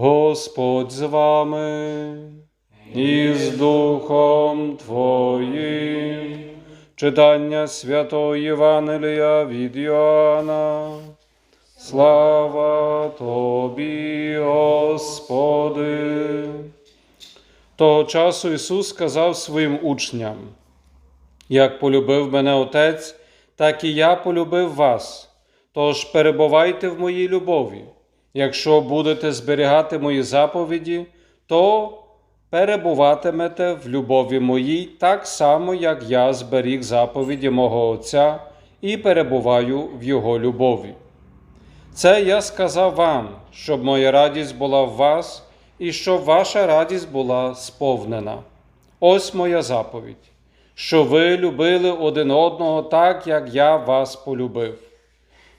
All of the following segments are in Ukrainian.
Господь з вами і з Духом Твоїм. Читання Святого Євангелія від Йоанна. Слава Тобі, Господи. Того часу Ісус сказав своїм учням, як полюбив мене Отець, так і я полюбив вас. Тож перебувайте в моїй любові. Якщо будете зберігати мої заповіді, то перебуватимете в любові моїй так само, як я зберіг заповіді мого Отця і перебуваю в Його любові. Це я сказав вам, щоб моя радість була в вас і щоб ваша радість була сповнена. Ось моя заповідь, що ви любили один одного так, як я вас полюбив.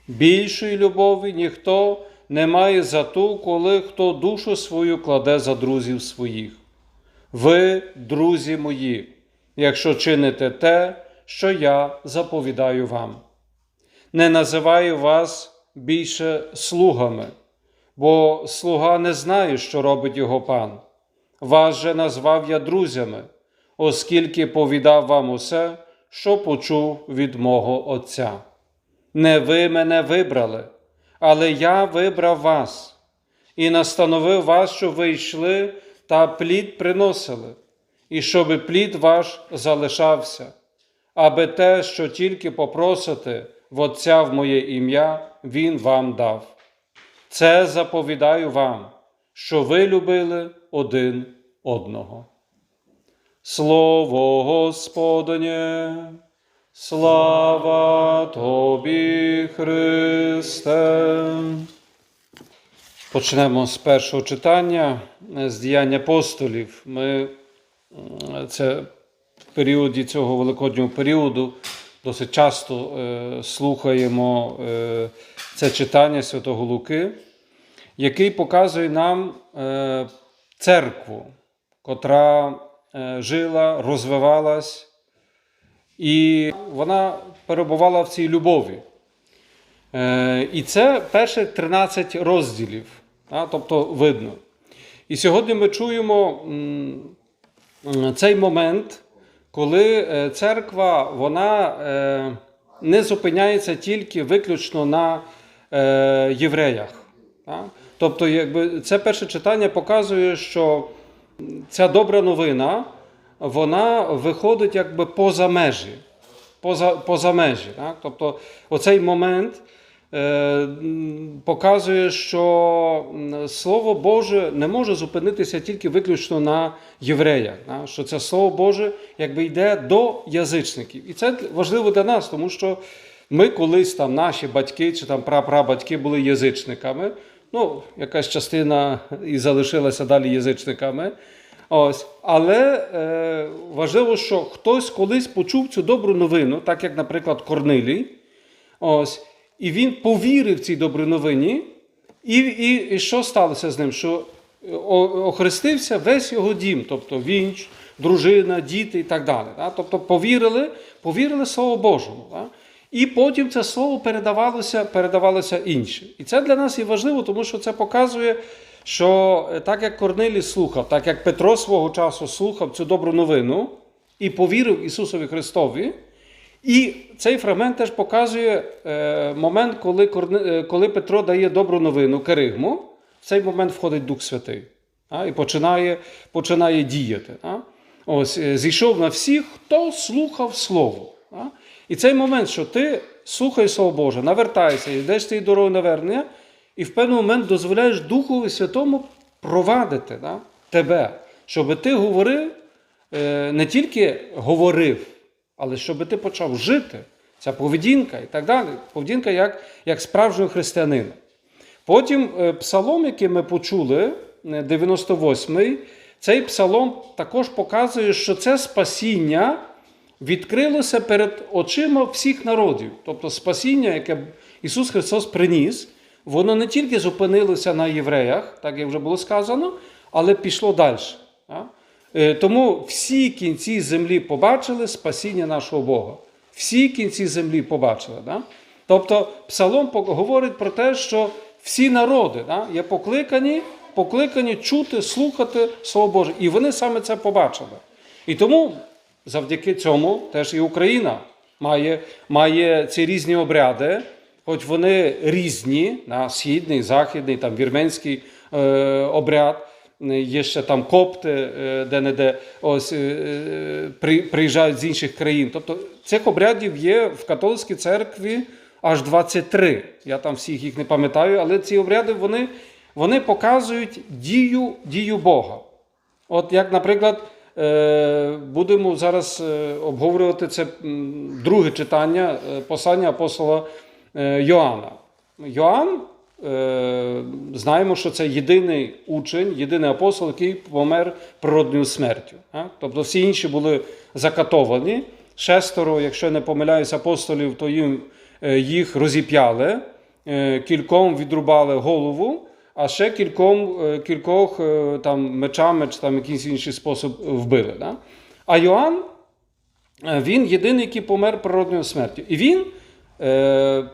Більшої любові ніхто не має за ту, коли хто душу свою кладе за друзів своїх. Ви, друзі мої, якщо чините те, що я заповідаю вам. Не називаю вас більше слугами, бо слуга не знає, що робить його пан. Вас же назвав я друзями, оскільки повідав вам усе, що почув від мого Отця. Не ви мене вибрали, але я вибрав вас і настановив вас, щоб ви йшли та плід приносили, і щоб плід ваш залишався, аби те, що тільки попросите в Отця в моє ім'я, Він вам дав. Це заповідаю вам, що ви любили один одного. Слово Господнє, слава Тобі, Христе. Почнемо з першого читання з діянь апостолів. Ми це в періоді цього великоднього періоду досить часто е, слухаємо е, це читання Святого Луки, який показує нам е, церкву, котра е, жила, розвивалась, і вона перебувала в цій любові. Е, І це перших 13 розділів, тобто видно. І сьогодні ми чуємо цей момент, коли е, церква вона е, не зупиняється тільки виключно на євреях. Тобто, якби це перше читання показує, що ця добра новина вона виходить якби поза межі. Поза, поза межі. Так? Тобто, оцей момент е, показує, що Слово Боже не може зупинитися тільки виключно на євреях. Так? Що це Слово Боже якби йде до язичників. І це важливо для нас, тому що ми колись там наші батьки чи там прапрабатьки були язичниками. Ну, якась частина і залишилася далі язичниками. Ось. Але е, важливо, що хтось колись почув цю добру новину, так як, наприклад, Корнилій. Ось, і він повірив цій добрій новині. І, і, і що сталося з ним? Що охрестився весь його дім, тобто він, дружина, діти і так далі. Да? Тобто повірили, повірили Слову Божому. Да? І потім це слово передавалося, передавалося іншим. І це для нас є важливо, тому що це показує, що е, так як Корнилій слухав, так як Петро свого часу слухав цю добру новину і повірив Ісусові Христові. І цей фрагмент теж показує е, момент, коли, е, коли Петро дає добру новину Керигму, в цей момент входить Дух Святий а, і починає, починає діяти. А? Ось, зійшов на всіх, хто слухав Слово. А? І цей момент, що ти слухаєш Слово Боже, навертаєшся, йдеш цією дорогою навернення, і в певний момент дозволяєш Духові Святому провадити да, тебе, щоб ти говорив, е, не тільки говорив, але щоб ти почав жити. Ця поведінка і так далі. Поведінка як, як справжнього християнина. Потім е, псалом, який ми почули, е, 98-й, цей псалом також показує, що це спасіння відкрилося перед очима всіх народів. Тобто спасіння, яке Ісус Христос приніс, воно не тільки зупинилося на євреях, так як вже було сказано, але пішло далі. Е, Тому всі кінці землі побачили спасіння нашого Бога. Всі кінці землі побачили. Да? Тобто Псалом говорить про те, що всі народи да, є покликані покликані чути, слухати Слово Боже. І вони саме це побачили. І тому завдяки цьому теж і Україна має, має ці різні обряди, хоч вони різні, на східний, західний, там вірменський е, обряд. Є ще там копти, е, де-не-де е, при- приїжджають з інших країн. Тобто цих обрядів є в католицькій церкві аж 23. Я там всіх їх не пам'ятаю, але ці обряди вони, вони показують дію, дію Бога. От як, наприклад, е, будемо зараз е, обговорювати це друге читання е, послання апостола е, Йоанна. Йоанн, е, знаємо, що це єдиний учень, єдиний апостол, який помер природною смертю. Тобто всі інші були закатовані. Шестеро, якщо не помиляюсь, апостолів, то їм, е, їх розіп'яли, е, кільком відрубали голову, а ще кільком, е, кількох е, там, мечами чи там якийсь інший спосіб вбили. Да? А Йоанн, е, він єдиний, який помер природною смертю. І він е,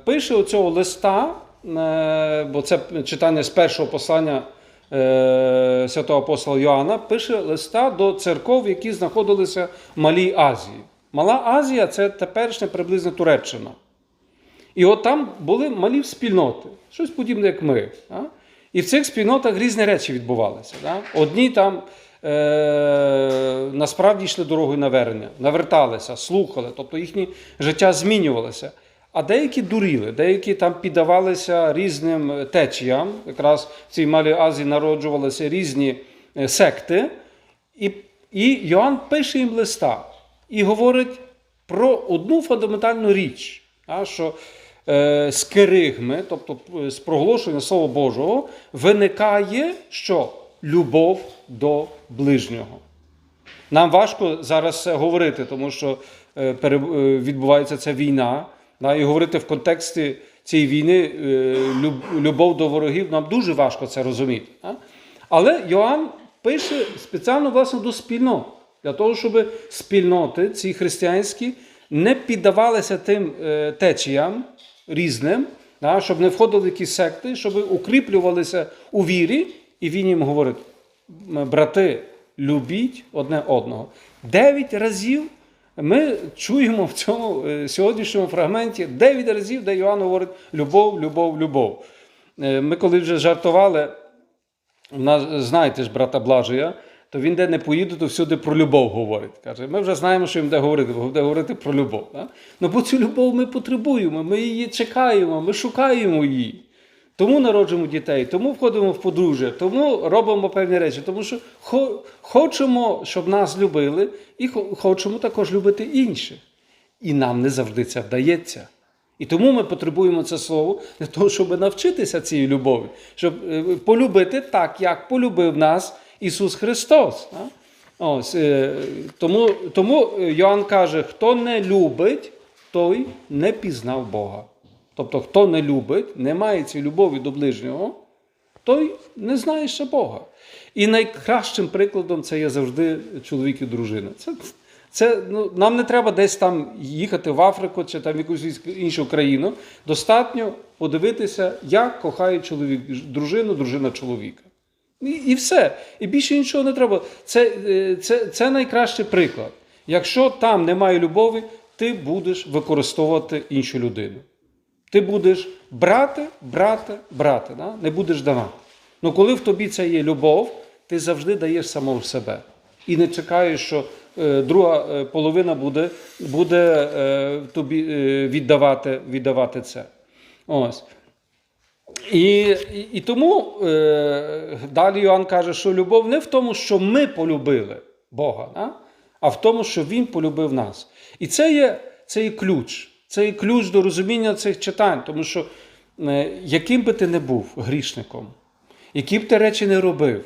пише оцього листа, е, бо це читання з першого послання е, святого апостола Йоанна, пише листа до церков, які знаходилися в Малій Азії. Мала Азія це теперішня приблизно Туреччина. І от там були малі спільноти, щось подібне, як ми. А? І в цих спільнотах різні речі відбувалися. Да? Одні там е- насправді йшли дорогою навернення, наверталися, слухали, тобто їхнє життя змінювалося. А деякі дуріли, деякі там піддавалися різним течіям. Якраз в цій Малій Азії народжувалися різні е, секти. І, і Йоанн пише їм листа і говорить про одну фундаментальну річ, що е, з керигми, тобто з проголошення Слова Божого, виникає що? Любов до ближнього. Нам важко зараз це говорити, тому що е, відбувається ця війна. Да, і говорити в контексті цієї війни е, любов до ворогів, нам дуже важко це розуміти. Але Йоанн пише спеціально власне до спільнот, для того, щоб спільноти ці християнські не піддавалися тим е, течіям різним, щоб не входили в якісь секти, щоб укріплювалися у вірі, і він їм говорить: брати, любіть одне одного. Дев'ять разів ми чуємо в цьому е, сьогоднішньому фрагменті дев'ять разів, де Йоанн говорить любов, любов, любов. Е, Ми коли вже жартували, знаєте ж, брата Блажія, то він де не поїде, то всюди про любов говорить. Каже, ми вже знаємо, що їм де говорити, бо буде говорити про любов. Да? Ну, бо цю любов ми потребуємо, ми її чекаємо, ми шукаємо її. Тому народжуємо дітей, тому входимо в подружжя, тому робимо певні речі, тому що хочемо, щоб нас любили, і хочемо також любити інших. І нам не завжди це вдається. І тому ми потребуємо це слово для того, щоб навчитися цієї любові, щоб е, полюбити так, як полюбив нас Ісус Христос. Ось, е, тому, тому Йоанн каже: хто не любить, той не пізнав Бога. Тобто, хто не любить, не має цієї любові до ближнього, той не знає ще Бога. І найкращим прикладом це є завжди чоловік і дружина. Це, це, ну, нам не треба десь там їхати в Африку чи там в якусь іншу країну. Достатньо подивитися, як кохає чоловік дружину, дружина чоловіка. І, і все. І більше нічого не треба. Це, е, це, це найкращий приклад. Якщо там немає любові, ти будеш використовувати іншу людину. Ти будеш брати, брати, брати, да? не будеш давати. Ну коли в тобі це є любов, ти завжди даєш самого себе. І не чекаєш, що е, друга е, половина буде, буде е, тобі е, віддавати, віддавати це. Ось. І, і, і тому е, далі Йоанн каже, що любов не в тому, що ми полюбили Бога, да? а в тому, що Він полюбив нас. І це є, це є ключ. Це є ключ до розуміння цих читань, тому що е, яким би ти не був грішником, які б ти речі не робив,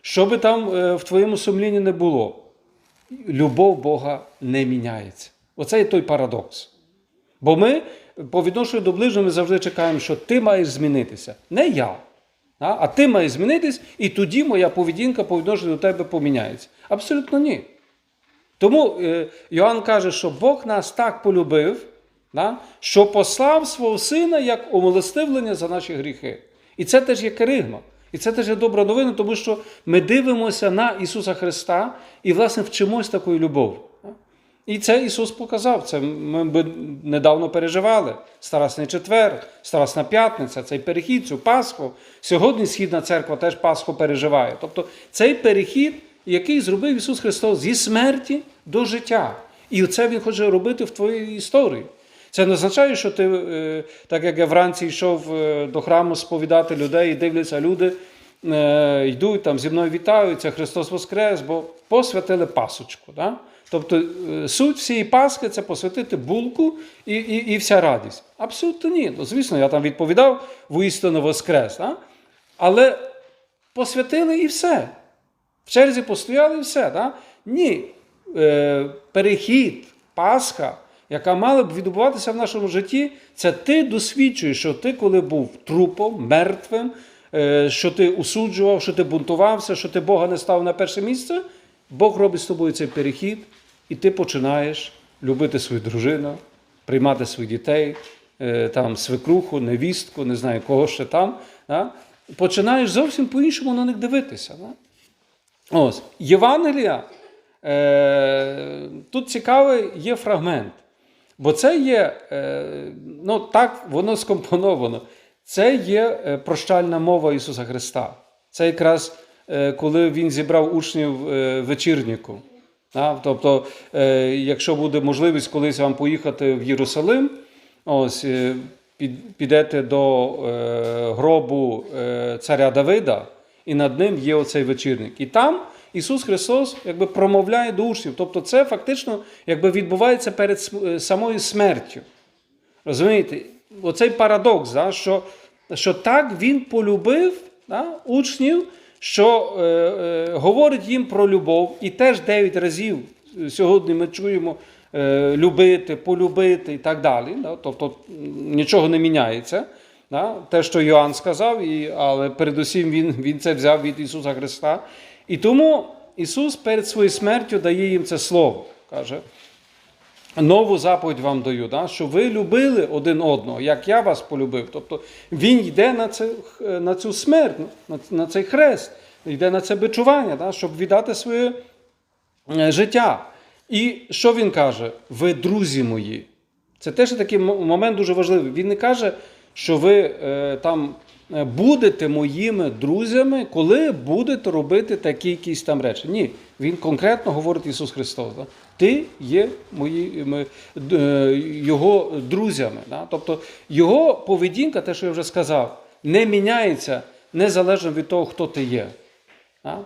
що би там е, в твоєму сумлінні не було, любов Бога не міняється. Оце є той парадокс. Бо ми по відношенню до ближнього ми завжди чекаємо, що ти маєш змінитися. Не я. А а ти маєш змінитись, і тоді моя поведінка по відношенню до тебе поміняється. Абсолютно ні. Тому е, Йоанн каже, що Бог нас так полюбив, да, що послав свого сина як умилостивлення за наші гріхи. І це теж є керигма. І це теж є добра новина, тому що ми дивимося на Ісуса Христа і, власне, вчимось такої любові. І це Ісус показав. Це ми би недавно переживали. Старасний четвер, Старасна п'ятниця, цей перехід, цю Пасху. Сьогодні Східна церква теж Пасху переживає. Тобто цей перехід, який зробив Ісус Христос зі смерті до життя. І це Він хоче робити в твоїй історії. Це не означає, що ти, е, так як я вранці йшов е, до храму сповідати людей і дивляться, люди е, йдуть там зі мною вітаються, Христос Воскрес, бо посвятили пасочку. Да? Тобто суть всієї Пасхи це посвятити булку і, і, і вся радість. Абсолютно ні. Ну, звісно, я там відповідав воістину Воскрес. Да? Але посвятили і все. В черзі постояли і все. Да? Ні. Перехід, Пасха, яка мала б відбуватися в нашому житті, це ти досвідчуєш, що ти, коли був трупом, мертвим, е, що ти усуджував, що ти бунтувався, що ти Бога не став на перше місце, Бог робить з тобою цей перехід, і ти починаєш любити свою дружину, приймати своїх дітей, е, там, свекруху, невістку, не знаю кого ще там. Да? Починаєш зовсім по-іншому на них дивитися. Да? Ось, Євангелія. Е, тут цікавий є фрагмент. Бо це є, е, ну так воно скомпоновано. Це є е, прощальна мова Ісуса Христа. Це якраз е, коли Він зібрав учнів вечірнику. Тобто, якщо буде можливість колись вам поїхати в Єрусалим, ось підете до гробу царя Давида, і над ним є оцей вечірник. І там Ісус Христос якби промовляє до учнів. Тобто, це фактично якби відбувається перед е, самою смертю. Розумієте? Оцей парадокс, да, що, що так він полюбив да, учнів, що е, е, говорить їм про любов, і теж дев'ять разів сьогодні ми чуємо е, любити, полюбити і так далі. Да, тобто нічого не міняється. Да, те, що Йоанн сказав, і, але передусім він, він це взяв від Ісуса Христа. І тому Ісус перед своєю смертю дає їм це слово. Каже, Нову заповідь вам даю, да? що ви любили один одного, як я вас полюбив. Тобто він йде на, це, на цю смерть, на, на цей хрест, йде на це бичування, да? щоб віддати своє е, життя. І що він каже? Ви друзі мої. Це теж такий момент дуже важливий. Він не каже, що ви е, там будете моїми друзями, коли будете робити такі якісь там речі. Ні, він конкретно говорить Ісус Христос. Да? Ти є моїми е, його друзями. Да? Тобто його поведінка, те, що я вже сказав, не міняється незалежно від того, хто ти є. Да?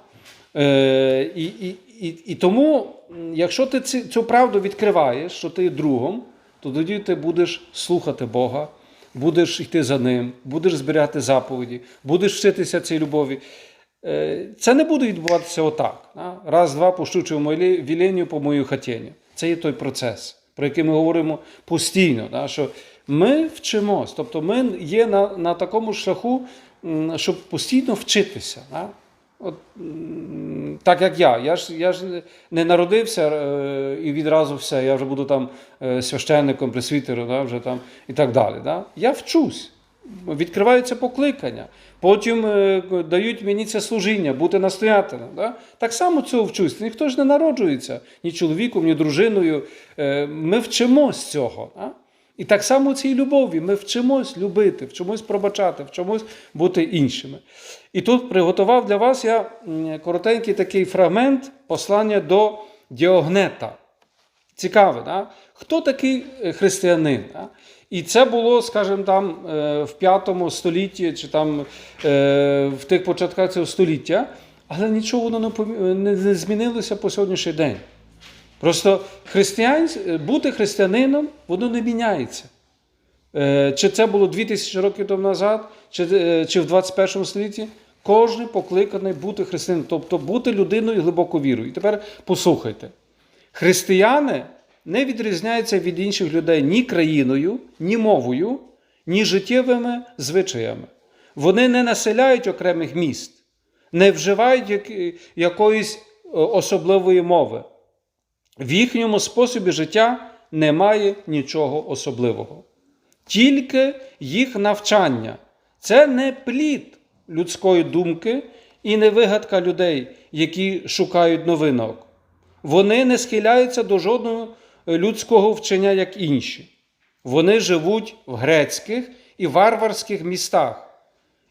Е, і, і, і, і тому, якщо ти цю правду відкриваєш, що ти є другом, то тоді ти будеш слухати Бога, будеш йти за ним, будеш збирати заповіді, будеш вчитися цій любові. Е, Це не буде відбуватися отак. Раз, два, пощучив моє віленню по мою хатінню. Це є той процес, про який ми говоримо постійно. Що ми вчимось, тобто ми є на, на такому шляху, щоб постійно вчитися. От, так як я. Я ж, я ж не народився е, і відразу все, я вже буду там е, священником, пресвітером, да, вже там, і так далі. Да? Я вчусь, відкриваються покликання, потім е, дають мені це служіння, бути настоятелем. Да? Так само цього вчусь. Ніхто ж не народжується ні чоловіком, ні дружиною. Ми вчимось цього. Да? І так само у цій любові ми вчимось любити, вчимось пробачати, вчимось бути іншими. І тут приготував для вас я коротенький такий фрагмент послання до Діогнета. Цікаве, да? хто такий е, християнин? Да? І це було, скажімо, там е, в 5 столітті чи там е, в тих початках цього століття, але нічого воно не змінилося по сьогоднішній день. Просто християн, бути християнином, воно не міняється. Е, Чи це було 2000 років тому назад, чи, е, в 21 столітті, кожен покликаний бути християнином, тобто бути людиною глибоко вірою. І тепер послухайте: християни не відрізняються від інших людей ні країною, ні мовою, ні життєвими звичаями. Вони не населяють окремих міст, не вживають якоїсь е, особливої мови. В їхньому способі життя немає нічого особливого. Тільки їх навчання. Це не плід людської думки і не вигадка людей, які шукають новинок. Вони не схиляються до жодного людського вчення, як інші. Вони живуть в грецьких і варварських містах,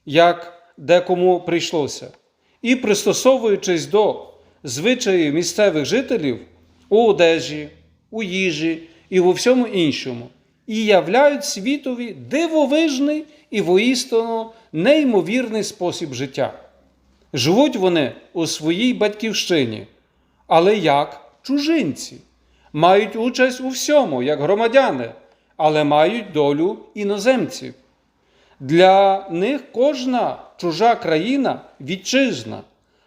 як декому прийшлося, і пристосовуючись до звичаїв місцевих жителів у одежі, у їжі і у всьому іншому, і являють світові дивовижний і воістину неймовірний спосіб життя. Живуть вони у своїй батьківщині, але як чужинці, мають участь у всьому, як громадяни, але мають долю іноземців. Для них кожна чужа країна вітчизна,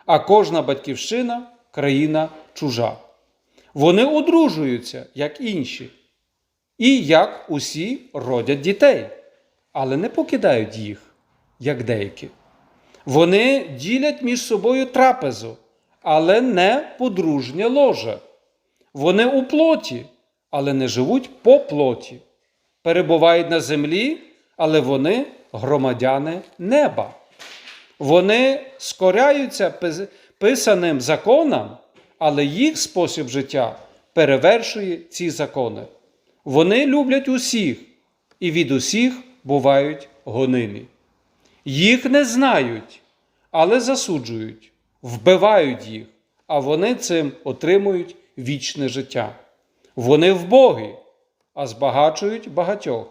а кожна батьківщина країна чужа. Вони одружуються, як інші, і як усі родять дітей, але не покидають їх, як деякі. Вони ділять між собою трапезу, але не подружнє ложе. Вони у плоті, але не живуть по плоті. Перебувають на землі, але вони громадяни неба. Вони скоряються писаним законам, але їх спосіб життя перевершує ці закони. Вони люблять усіх і від усіх бувають гонимі. Їх не знають, але засуджують, вбивають їх, а вони цим отримують вічне життя. Вони вбогі, а збагачують багатьох.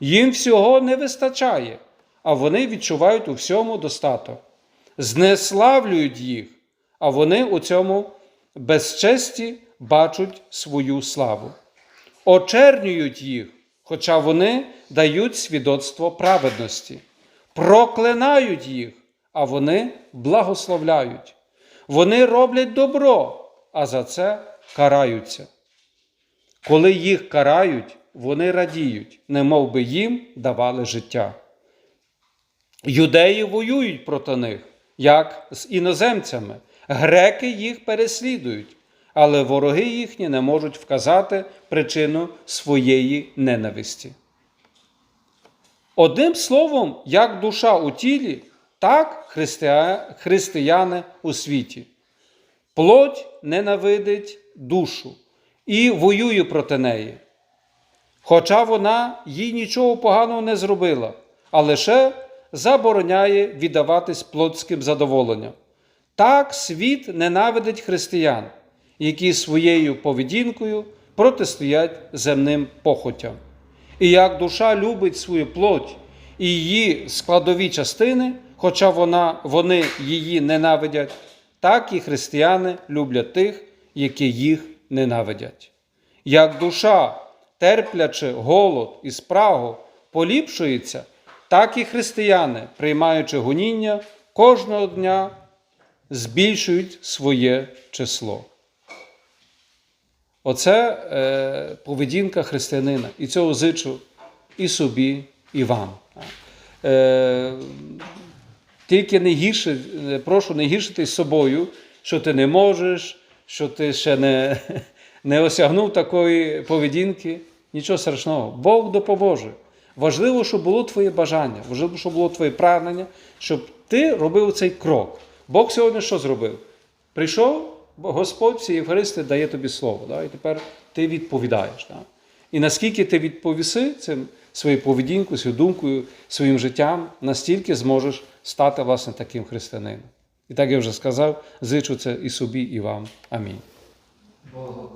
Їм всього не вистачає, а вони відчувають у всьому достаток. Знеславлюють їх, а вони у цьому безчесті бачать свою славу. Очернюють їх, хоча вони дають свідоцтво праведності, проклинають їх, а вони благословляють. Вони роблять добро, а за це караються. Коли їх карають, вони радіють, немов би їм давали життя. Юдеї воюють проти них, як з іноземцями. Греки їх переслідують, але вороги їхні не можуть вказати причину своєї ненависті. Одним словом, як душа у тілі, так христия- християни у світі. Плоть ненавидить душу і воює проти неї. Хоча вона їй нічого поганого не зробила, а лише забороняє віддаватись плотським задоволенням. Так світ ненавидить християн, які своєю поведінкою протистоять земним похотям. І як душа любить свою плоть і її складові частини, хоча вона, вони її ненавидять, так і християни люблять тих, які їх ненавидять. Як душа, терплячи голод і спрагу, поліпшується, так і християни, приймаючи гоніння, кожного дня збільшують своє число. Оце е, поведінка християнина. І цього зичу і собі, і вам. Е, тільки не гірше, е, прошу не гіршитись собою, що ти не можеш, що ти ще не, не осягнув такої поведінки. Нічого страшного. Бог допоможе. Важливо, щоб було твоє бажання, важливо, щоб було твоє прагнення, щоб ти робив цей крок. Бог сьогодні що зробив? Прийшов, Господь всі Євхаристи дає тобі слово. Да? І тепер ти відповідаєш. Да? І наскільки ти відповіси цим своєю поведінкою, своєю думкою, своїм життям, настільки зможеш стати власне таким християнином. І так я вже сказав, зичу це і собі, і вам. Амінь. Богу.